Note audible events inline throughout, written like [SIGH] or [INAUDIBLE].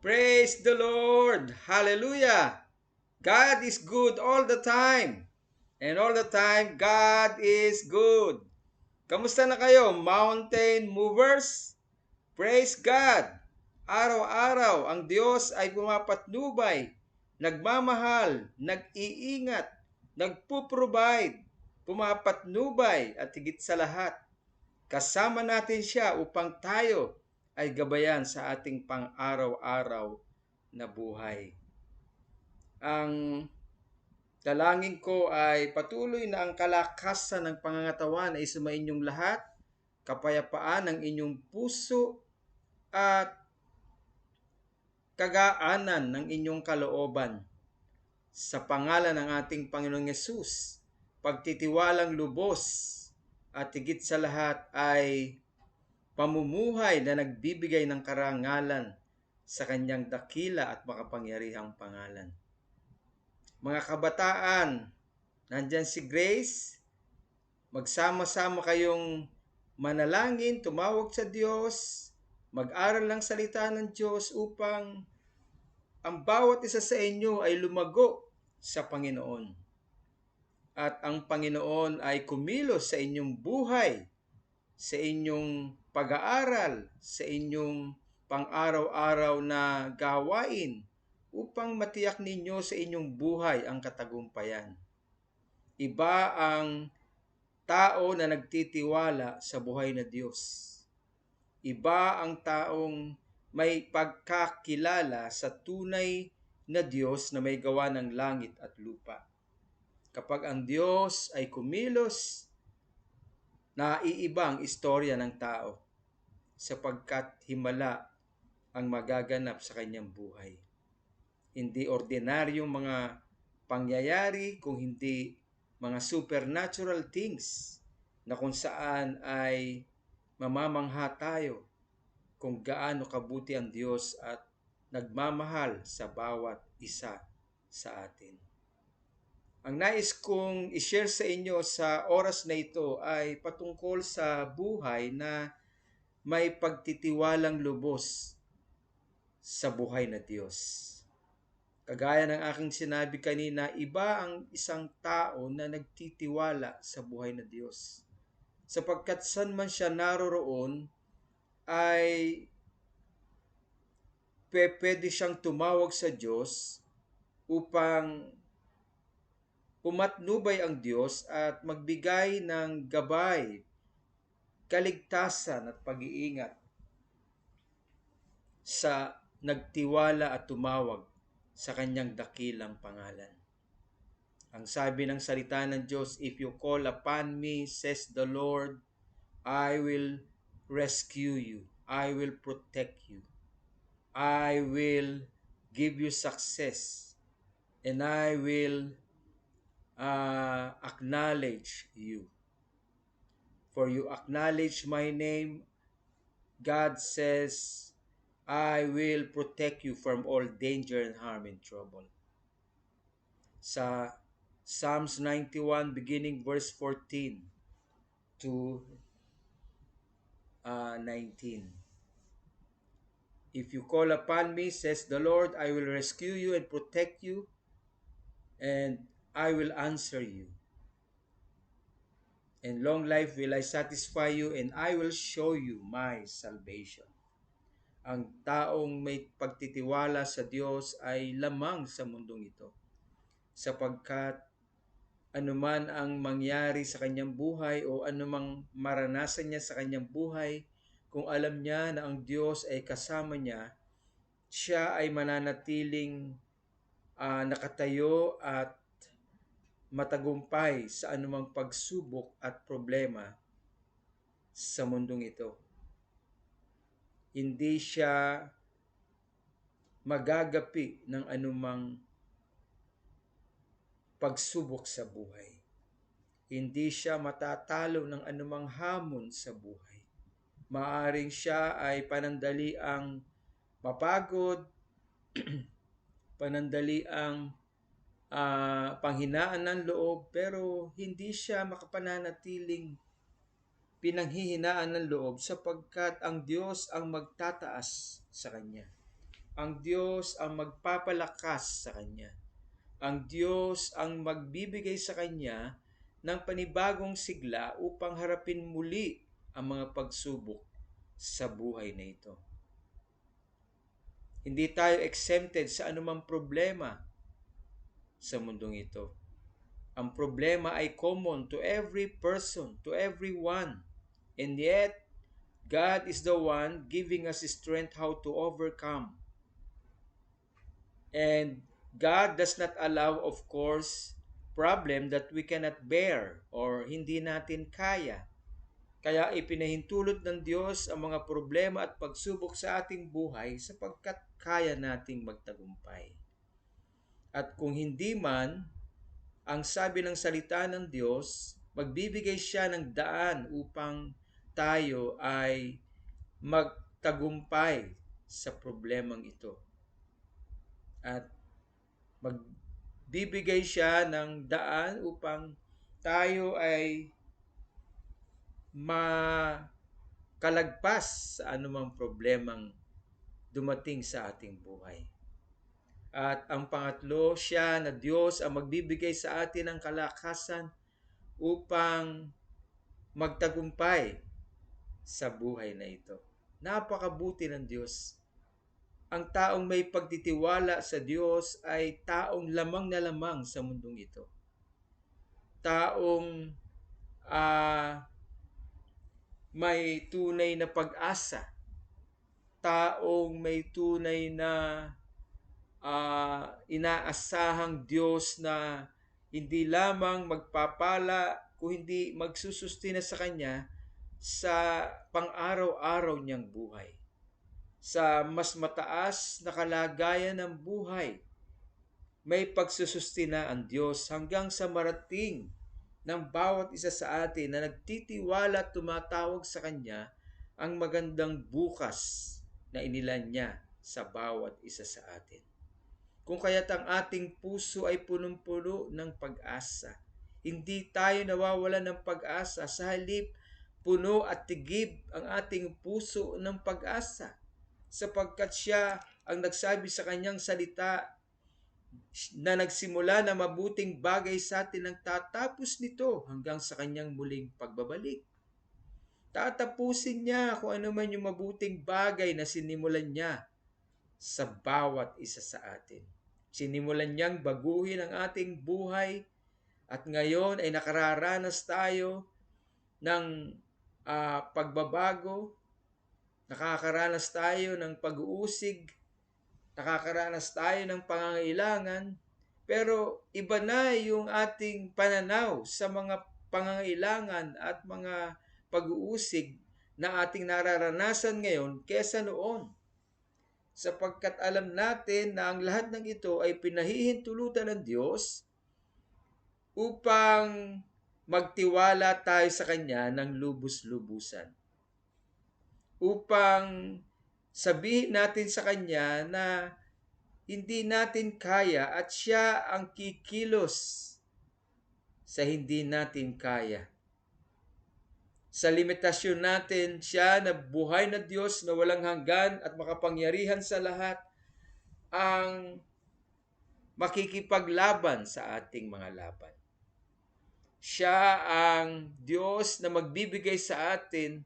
Praise the Lord! Hallelujah! God is good all the time. And all the time, God is good. Kamusta na kayo, mountain movers? Praise God! Araw-araw, ang Diyos ay pumapatnubay, nagmamahal, nag-iingat, nagpo-provide, pumapatnubay at higit sa lahat. Kasama natin siya upang tayo ay gabayan sa ating pang-araw-araw na buhay. Ang dalangin ko ay patuloy na ang kalakasan ng pangangatawan ay sumainyong lahat, kapayapaan ng inyong puso at kagaanan ng inyong kalooban. Sa pangalan ng ating Panginoong Yesus, pagtitiwalang lubos at higit sa lahat ay pamumuhay na nagbibigay ng karangalan sa kanyang dakila at makapangyarihang pangalan. Mga kabataan, nandyan si Grace, magsama-sama kayong manalangin, tumawag sa Diyos, mag-aral ng salita ng Diyos upang ang bawat isa sa inyo ay lumago sa Panginoon. At ang Panginoon ay kumilos sa inyong buhay, sa inyong pag-aaral sa inyong pang-araw-araw na gawain upang matiyak ninyo sa inyong buhay ang katagumpayan. Iba ang tao na nagtitiwala sa buhay na Diyos. Iba ang taong may pagkakilala sa tunay na Diyos na may gawa ng langit at lupa. Kapag ang Diyos ay kumilos naiiba ang istorya ng tao sapagkat himala ang magaganap sa kanyang buhay. Hindi ordinaryong mga pangyayari kung hindi mga supernatural things na kung saan ay mamamangha tayo kung gaano kabuti ang Diyos at nagmamahal sa bawat isa sa atin. Ang nais kong i-share sa inyo sa oras na ito ay patungkol sa buhay na may pagtitiwalang lubos sa buhay na Diyos. Kagaya ng aking sinabi kanina, iba ang isang tao na nagtitiwala sa buhay na Diyos. Sapagkat saan man siya naroroon, ay pwede siyang tumawag sa Diyos upang pumatnubay ang Diyos at magbigay ng gabay, kaligtasan at pag-iingat sa nagtiwala at tumawag sa kanyang dakilang pangalan. Ang sabi ng salita ng Diyos, If you call upon me, says the Lord, I will rescue you. I will protect you. I will give you success. And I will uh, acknowledge you. For you acknowledge my name, God says, I will protect you from all danger and harm and trouble. Sa Psalms 91 beginning verse 14 to uh, 19. If you call upon me, says the Lord, I will rescue you and protect you, and I will answer you. And long life will I satisfy you, and I will show you my salvation. Ang taong may pagtitiwala sa Diyos ay lamang sa mundong ito. Sapagkat anuman ang mangyari sa kanyang buhay o anumang maranasan niya sa kanyang buhay, kung alam niya na ang Diyos ay kasama niya, siya ay mananatiling uh, nakatayo at matagumpay sa anumang pagsubok at problema sa mundong ito. Hindi siya magagapi ng anumang pagsubok sa buhay. Hindi siya matatalo ng anumang hamon sa buhay. Maaring siya ay panandali ang mapagod, [CLEARS THROAT] panandali ang uh, panghinaan ng loob pero hindi siya makapananatiling pinanghihinaan ng loob sapagkat ang Diyos ang magtataas sa kanya. Ang Diyos ang magpapalakas sa kanya. Ang Diyos ang magbibigay sa kanya ng panibagong sigla upang harapin muli ang mga pagsubok sa buhay na ito. Hindi tayo exempted sa anumang problema sa mundong ito. Ang problema ay common to every person, to everyone. And yet, God is the one giving us strength how to overcome. And God does not allow, of course, problem that we cannot bear or hindi natin kaya. Kaya ipinahintulot ng Diyos ang mga problema at pagsubok sa ating buhay sapagkat kaya nating magtagumpay. At kung hindi man, ang sabi ng salita ng Diyos, magbibigay siya ng daan upang tayo ay magtagumpay sa problemang ito. At magbibigay siya ng daan upang tayo ay makalagpas sa anumang problemang dumating sa ating buhay. At ang pangatlo, siya na Diyos ang magbibigay sa atin ng kalakasan upang magtagumpay sa buhay na ito. Napakabuti ng Diyos. Ang taong may pagtitiwala sa Diyos ay taong lamang na lamang sa mundong ito. Taong uh, may tunay na pag-asa, taong may tunay na uh, inaasahang Diyos na hindi lamang magpapala kung hindi magsusustina sa Kanya sa pang-araw-araw niyang buhay. Sa mas mataas na kalagayan ng buhay, may pagsusustina ang Diyos hanggang sa marating ng bawat isa sa atin na nagtitiwala at tumatawag sa Kanya ang magandang bukas na inilan niya sa bawat isa sa atin. Kung kaya't ang ating puso ay punong-puno ng pag-asa. Hindi tayo nawawala ng pag-asa. Sa halip, puno at tigib ang ating puso ng pag-asa. Sapagkat siya ang nagsabi sa kanyang salita na nagsimula na mabuting bagay sa atin ang tatapos nito hanggang sa kanyang muling pagbabalik. Tatapusin niya kung ano man yung mabuting bagay na sinimulan niya sa bawat isa sa atin. Sinimulan niyang baguhin ang ating buhay at ngayon ay nakararanas tayo ng uh, pagbabago, nakakaranas tayo ng pag-uusig, nakakaranas tayo ng pangangailangan, pero iba na yung ating pananaw sa mga pangangailangan at mga pag-uusig na ating nararanasan ngayon kesa noon. Sapagkat alam natin na ang lahat ng ito ay pinahihintulutan ng Diyos upang magtiwala tayo sa Kanya ng lubos-lubusan. Upang sabihin natin sa Kanya na hindi natin kaya at siya ang kikilos sa hindi natin kaya. Sa limitasyon natin, siya na buhay na Diyos na walang hanggan at makapangyarihan sa lahat ang makikipaglaban sa ating mga laban. Siya ang Diyos na magbibigay sa atin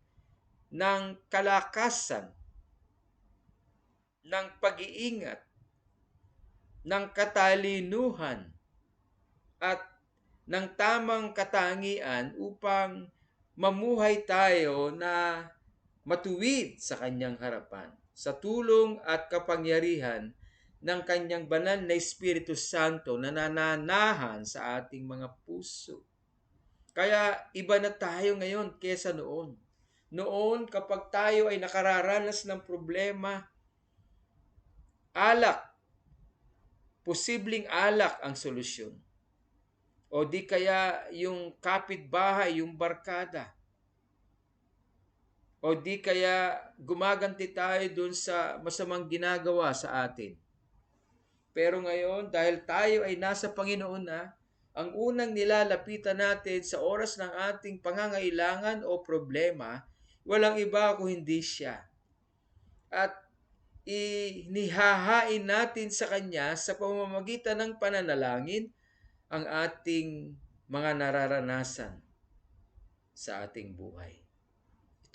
ng kalakasan ng pag-iingat, ng katalinuhan, at ng tamang katangian upang mamuhay tayo na matuwid sa kanyang harapan sa tulong at kapangyarihan ng kanyang banal na Espiritu Santo na nananahan sa ating mga puso. Kaya iba na tayo ngayon kesa noon. Noon kapag tayo ay nakararanas ng problema, alak, posibleng alak ang solusyon. O di kaya yung kapitbahay, yung barkada. O di kaya gumaganti tayo dun sa masamang ginagawa sa atin. Pero ngayon, dahil tayo ay nasa Panginoon na, ang unang nilalapitan natin sa oras ng ating pangangailangan o problema, walang iba kung hindi siya. At inihahain natin sa Kanya sa pamamagitan ng pananalangin ang ating mga nararanasan sa ating buhay.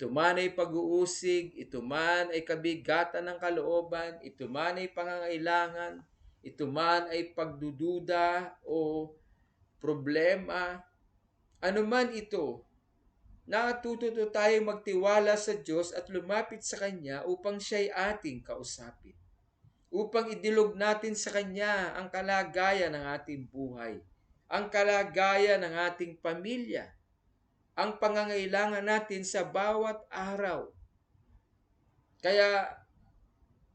Ito man ay pag-uusig, ito man ay kabigatan ng kalooban, ito man ay pangangailangan, ito man ay pagdududa o problema, ano man ito, natututo tayo magtiwala sa Diyos at lumapit sa Kanya upang siya'y ating kausapin. Upang idilog natin sa Kanya ang kalagayan ng ating buhay, ang kalagayan ng ating pamilya, ang pangangailangan natin sa bawat araw. Kaya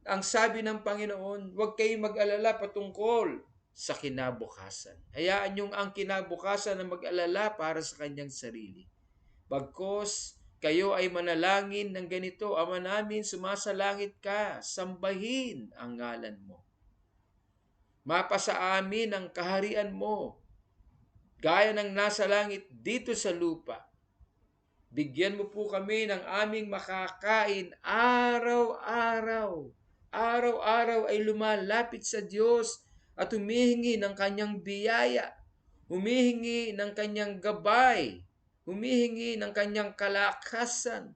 ang sabi ng Panginoon, huwag kayong mag-alala patungkol sa kinabukasan. Hayaan yung ang kinabukasan na mag-alala para sa kanyang sarili. Bagkos kayo ay manalangin ng ganito, Ama namin, sumasalangit ka, sambahin ang ngalan mo. Mapasa amin ang kaharian mo, gaya ng nasa langit dito sa lupa. Bigyan mo po kami ng aming makakain araw-araw. Araw-araw ay lumalapit sa Diyos at humihingi ng kanyang biyaya, humihingi ng kanyang gabay, humihingi ng kanyang kalakasan.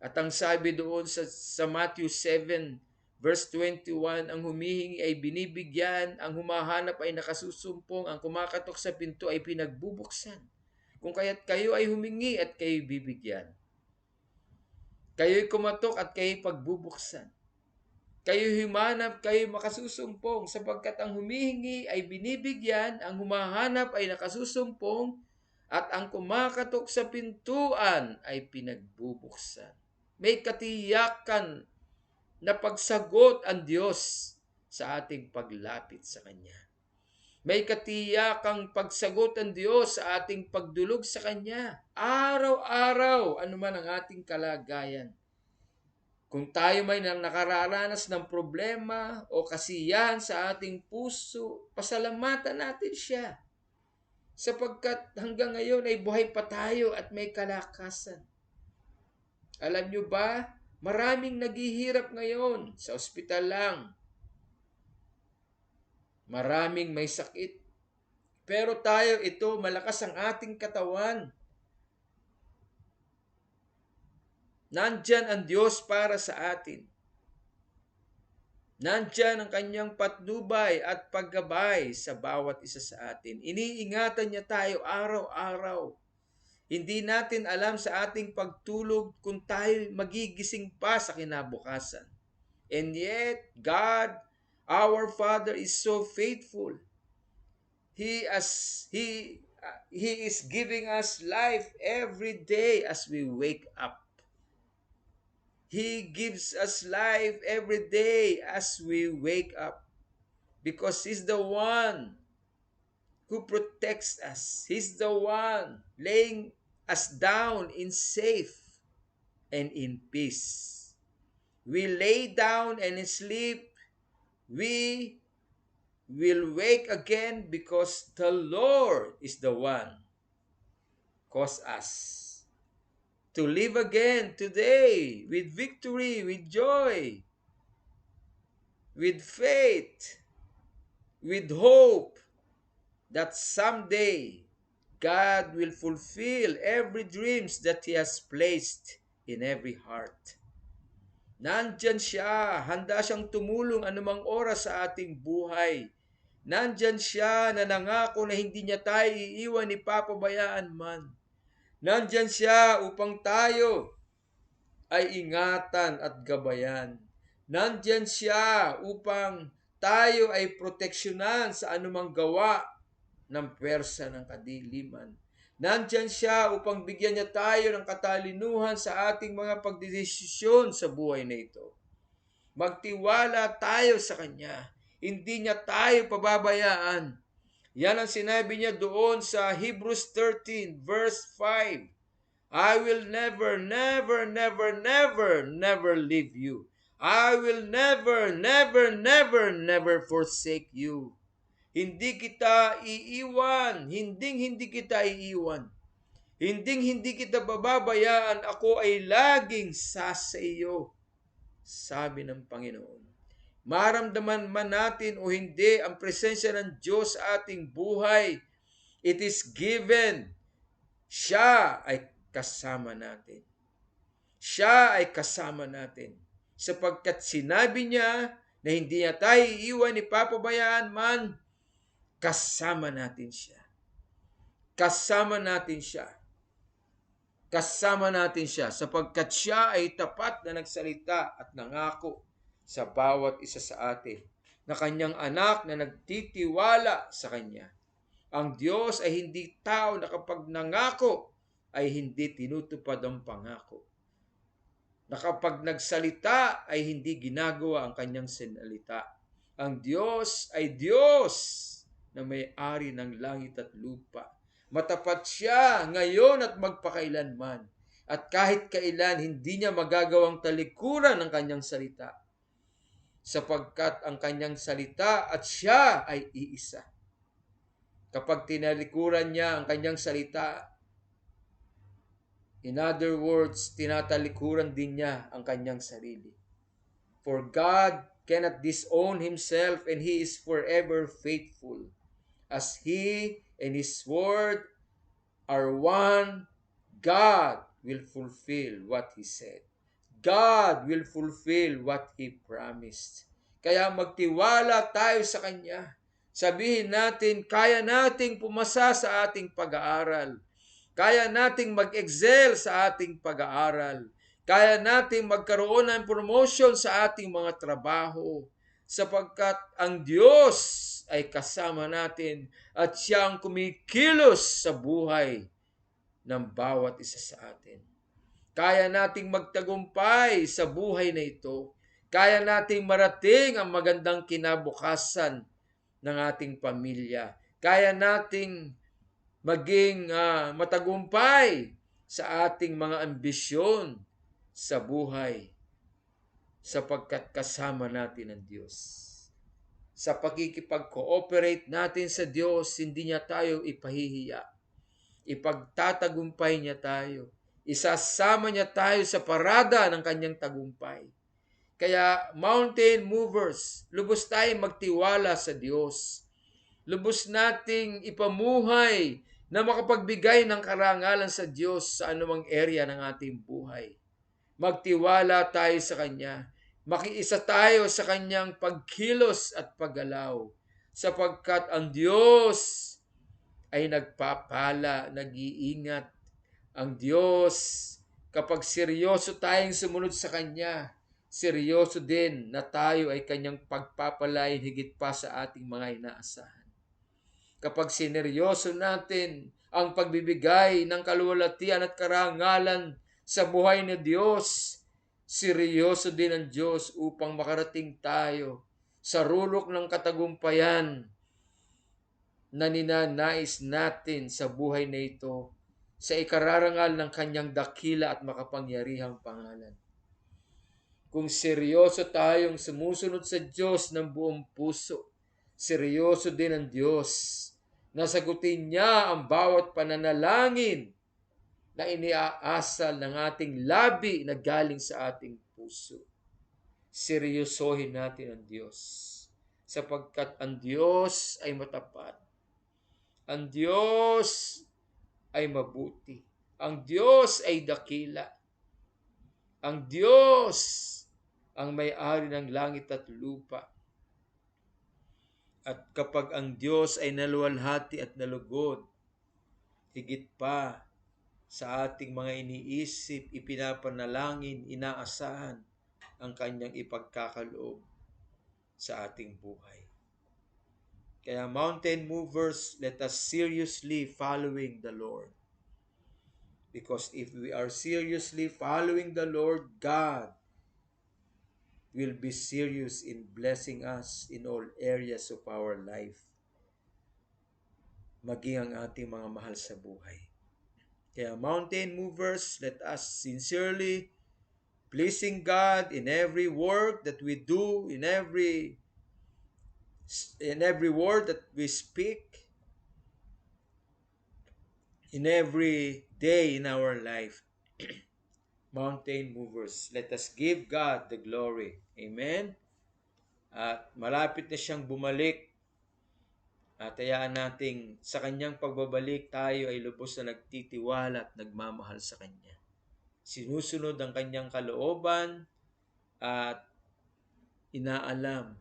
At ang sabi doon sa, sa Matthew 7, verse 21, ang humihingi ay binibigyan, ang humahanap ay nakasusumpong, ang kumakatok sa pinto ay pinagbubuksan. Kung kaya't kayo ay humingi at kayo bibigyan. Kayo'y kumatok at kayo'y pagbubuksan. Kayo himanap, kayo makasusumpong, sapagkat ang humihingi ay binibigyan, ang humahanap ay nakasusumpong, at ang kumakatok sa pintuan ay pinagbubuksan. May katiyakan na pagsagot ang Diyos sa ating paglapit sa Kanya. May katiyakang pagsagot ang Diyos sa ating pagdulog sa Kanya. Araw-araw, anuman ang ating kalagayan. Kung tayo may nakararanas ng problema o kasiyahan sa ating puso, pasalamatan natin siya. Sapagkat hanggang ngayon ay buhay pa tayo at may kalakasan. Alam nyo ba, maraming naghihirap ngayon sa ospital lang, Maraming may sakit. Pero tayo ito, malakas ang ating katawan. Nandyan ang Diyos para sa atin. Nandyan ang kanyang patnubay at paggabay sa bawat isa sa atin. Iniingatan niya tayo araw-araw. Hindi natin alam sa ating pagtulog kung tayo magigising pa sa kinabukasan. And yet, God Our Father is so faithful. He as he he is giving us life every day as we wake up. He gives us life every day as we wake up because he's the one who protects us. He's the one laying us down in safe and in peace. We lay down and sleep we will wake again because the Lord is the one cause us to live again today with victory, with joy, with faith, with hope that someday God will fulfill every dreams that He has placed in every heart. Nandyan siya, handa siyang tumulong anumang oras sa ating buhay. Nandyan siya na nangako na hindi niya tayo iiwan ni papabayaan man. Nandyan siya upang tayo ay ingatan at gabayan. Nandyan siya upang tayo ay proteksyonan sa anumang gawa ng pwersa ng kadiliman. Nandyan siya upang bigyan niya tayo ng katalinuhan sa ating mga pagdidesisyon sa buhay na ito. Magtiwala tayo sa Kanya. Hindi niya tayo pababayaan. Yan ang sinabi niya doon sa Hebrews 13 verse 5. I will never, never, never, never, never leave you. I will never, never, never, never forsake you. Hindi kita iiwan. Hinding hindi kita iiwan. Hinding hindi kita bababayaan. Ako ay laging sa iyo. sabi ng Panginoon. Maramdaman man natin o hindi ang presensya ng Diyos sa ating buhay, it is given. Siya ay kasama natin. Siya ay kasama natin. Sapagkat sinabi niya na hindi niya tayo iiwan ni papabayaan man, kasama natin siya. Kasama natin siya. Kasama natin siya sapagkat siya ay tapat na nagsalita at nangako sa bawat isa sa atin na kanyang anak na nagtitiwala sa kanya. Ang Diyos ay hindi tao na kapag nangako ay hindi tinutupad ang pangako. Na kapag nagsalita ay hindi ginagawa ang kanyang sinalita. Ang Diyos ay Diyos na may-ari ng langit at lupa. Matapat siya ngayon at magpakailanman. At kahit kailan hindi niya magagawang talikuran ng kanyang salita sapagkat ang kanyang salita at siya ay iisa. Kapag tinalikuran niya ang kanyang salita, in other words, tinatalikuran din niya ang kanyang sarili. For God cannot disown himself and he is forever faithful. As he and his word are one, God will fulfill what he said. God will fulfill what He promised. Kaya magtiwala tayo sa Kanya. Sabihin natin, kaya nating pumasa sa ating pag-aaral. Kaya nating mag-excel sa ating pag-aaral. Kaya nating magkaroon ng promotion sa ating mga trabaho. Sapagkat ang Diyos ay kasama natin at siya ang kumikilos sa buhay ng bawat isa sa atin. Kaya nating magtagumpay sa buhay na ito. Kaya nating marating ang magandang kinabukasan ng ating pamilya. Kaya nating maging uh, matagumpay sa ating mga ambisyon sa buhay sapagkat kasama natin ang Diyos. Sa pagkikipag-cooperate natin sa Diyos, hindi niya tayo ipahihiya. Ipagtatagumpay niya tayo Isasama niya tayo sa parada ng kanyang tagumpay. Kaya mountain movers, lubos tayong magtiwala sa Diyos. Lubos nating ipamuhay na makapagbigay ng karangalan sa Diyos sa anumang area ng ating buhay. Magtiwala tayo sa Kanya. Makiisa tayo sa Kanyang pagkilos at paggalaw sapagkat ang Diyos ay nagpapala, nag-iingat ang Diyos, kapag seryoso tayong sumunod sa Kanya, seryoso din na tayo ay Kanyang pagpapalain higit pa sa ating mga inaasahan. Kapag sineryoso natin ang pagbibigay ng kaluwalhatian at karangalan sa buhay ni Diyos, seryoso din ang Diyos upang makarating tayo sa rulok ng katagumpayan na ninanais natin sa buhay na ito sa ikararangal ng kanyang dakila at makapangyarihang pangalan. Kung seryoso tayong sumusunod sa Diyos ng buong puso, seryoso din ang Diyos na sagutin niya ang bawat pananalangin na iniaasal ng ating labi na galing sa ating puso. Seryosohin natin ang Diyos sapagkat ang Diyos ay matapat. Ang Diyos ay mabuti. Ang Diyos ay dakila. Ang Diyos ang may-ari ng langit at lupa. At kapag ang Diyos ay naluwalhati at nalugod, higit pa sa ating mga iniisip, ipinapanalangin, inaasahan ang kanyang ipagkakaloob sa ating buhay. Kaya mountain movers, let us seriously following the Lord. Because if we are seriously following the Lord, God will be serious in blessing us in all areas of our life. Maging ang ating mga mahal sa buhay. Kaya mountain movers, let us sincerely pleasing God in every work that we do, in every in every word that we speak, in every day in our life. [CLEARS THROAT] mountain movers. Let us give God the glory. Amen? At malapit na siyang bumalik. At hayaan nating sa kanyang pagbabalik tayo ay lubos na nagtitiwala at nagmamahal sa kanya. Sinusunod ang kanyang kalooban at inaalam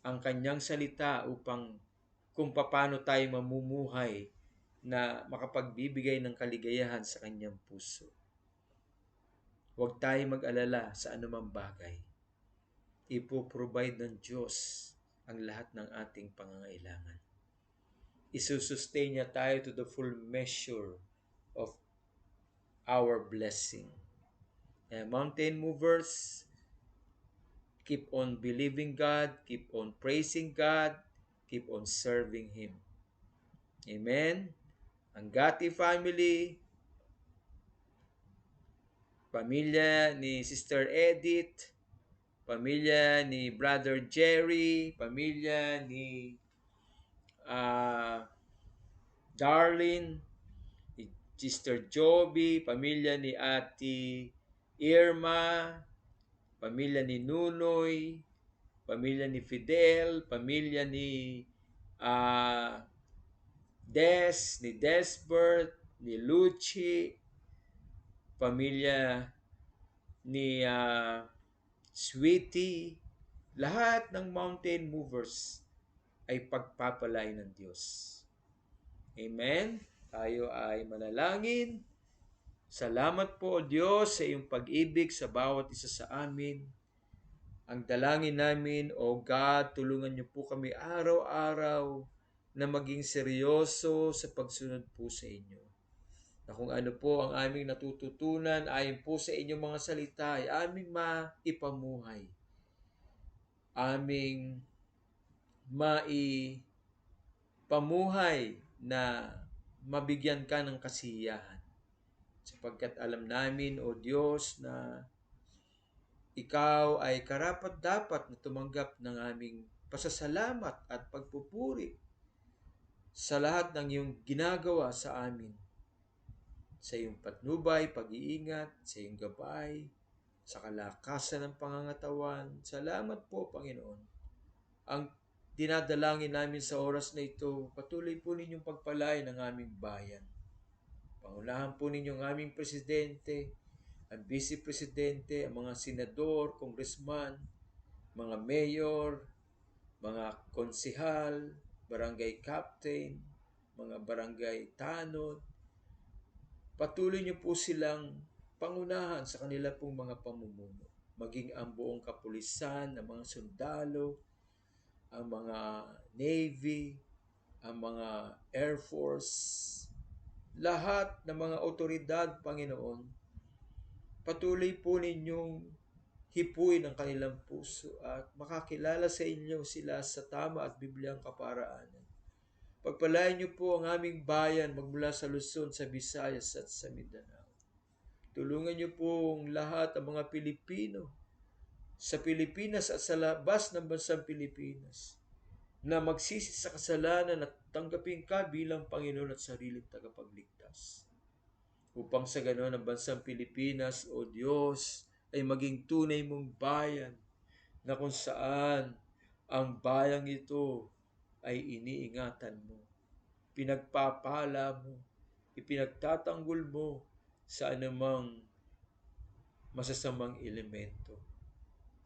ang kanyang salita upang kung paano tayo mamumuhay na makapagbibigay ng kaligayahan sa kanyang puso. Huwag tayo mag-alala sa anumang bagay. Ipo-provide ng Diyos ang lahat ng ating pangangailangan. Isusustain niya tayo to the full measure of our blessing. Mountain movers, keep on believing God, keep on praising God, keep on serving Him. Amen. Ang Gati family, pamilya ni Sister Edith, pamilya ni Brother Jerry, pamilya ni uh, Darlene, ni Sister Joby, pamilya ni Ate Irma, pamilya ni Nunoy, pamilya ni Fidel, pamilya ni uh, Des, ni Desbert, ni Luchi, pamilya ni uh, Sweetie, lahat ng mountain movers ay pagpapalay ng Diyos. Amen? Tayo ay manalangin. Salamat po, O Diyos, sa iyong pag-ibig sa bawat isa sa amin. Ang dalangin namin, O God, tulungan niyo po kami araw-araw na maging seryoso sa pagsunod po sa inyo na kung ano po ang aming natututunan ayon po sa inyong mga salita ay aming maipamuhay. Aming maipamuhay na mabigyan ka ng kasiyahan. Sapagkat alam namin, O Diyos, na ikaw ay karapat dapat na tumanggap ng aming pasasalamat at pagpupuri sa lahat ng iyong ginagawa sa amin sa iyong patnubay, pag-iingat, sa iyong gabay, sa kalakasan ng pangangatawan. Salamat po, Panginoon. Ang dinadalangin namin sa oras na ito, patuloy po ninyong pagpalain ng aming bayan. Pangunahan po ninyong aming presidente, ang vice presidente, ang mga senador, congressman, mga mayor, mga konsihal, barangay captain, mga barangay tanod, Patuloy niyo po silang pangunahan sa kanila pong mga pamumuno. Maging ang buong kapulisan, ang mga sundalo, ang mga Navy, ang mga Air Force, lahat ng mga otoridad, Panginoon, patuloy po ninyong hipuin ang kanilang puso at makakilala sa inyo sila sa tama at Bibliang kaparaanan. Pagpalain niyo po ang aming bayan magmula sa Luzon, sa Visayas at sa Mindanao. Tulungan niyo po ang lahat ng mga Pilipino sa Pilipinas at sa labas ng bansang Pilipinas na magsisi sa kasalanan at tanggapin ka bilang Panginoon at sariling tagapagligtas. Upang sa ganoon ang bansang Pilipinas, O Diyos, ay maging tunay mong bayan na kung saan ang bayang ito ay iniingatan mo. Pinagpapala mo, ipinagtatanggol mo sa anumang masasamang elemento.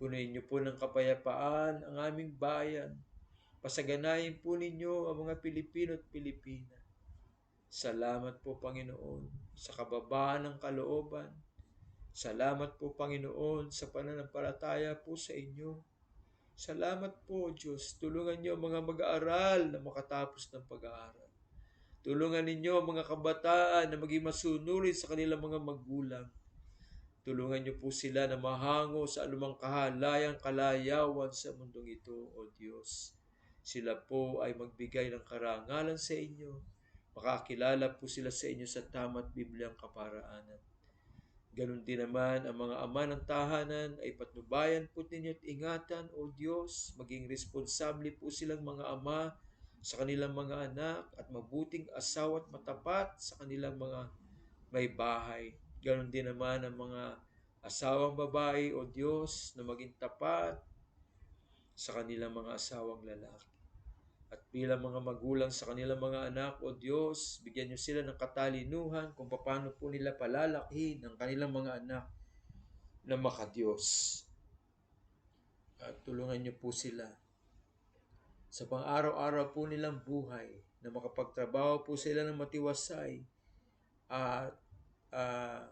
Punuin niyo po ng kapayapaan ang aming bayan. Pasaganayin po ninyo ang mga Pilipino at Pilipina. Salamat po Panginoon sa kababaan ng kalooban. Salamat po Panginoon sa pananampalataya po sa inyo Salamat po, Diyos. Tulungan niyo ang mga mag-aaral na makatapos ng pag-aaral. Tulungan ninyo ang mga kabataan na maging masunurin sa kanilang mga magulang. Tulungan niyo po sila na mahango sa anumang kahalayang kalayawan sa mundong ito, O Diyos. Sila po ay magbigay ng karangalan sa inyo. Makakilala po sila sa inyo sa tama't Bibliang kaparaanan. Ganon din naman ang mga ama ng tahanan ay patnubayan po ninyo at ingatan, O Diyos, maging responsable po silang mga ama sa kanilang mga anak at mabuting asawa at matapat sa kanilang mga may bahay. Ganon din naman ang mga asawang babae o Diyos na maging tapat sa kanilang mga asawang lalaki. At bilang mga magulang sa kanilang mga anak o Diyos, bigyan niyo sila ng katalinuhan kung paano po nila palalakhin ang kanilang mga anak na makadiyos. At tulungan niyo po sila sa pang-araw-araw po nilang buhay na makapagtrabaho po sila ng matiwasay at uh,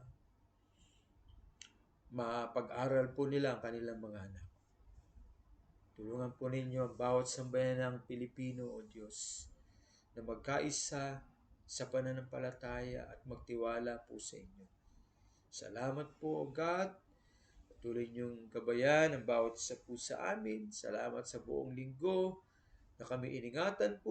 mapag-aral po nila ang kanilang mga anak. Tulungan po ninyo ang bawat sambayan ng Pilipino o Diyos na magkaisa sa pananampalataya at magtiwala po sa inyo. Salamat po, O God. Patuloy niyong gabayan ang bawat isa po sa amin. Salamat sa buong linggo na kami iningatan po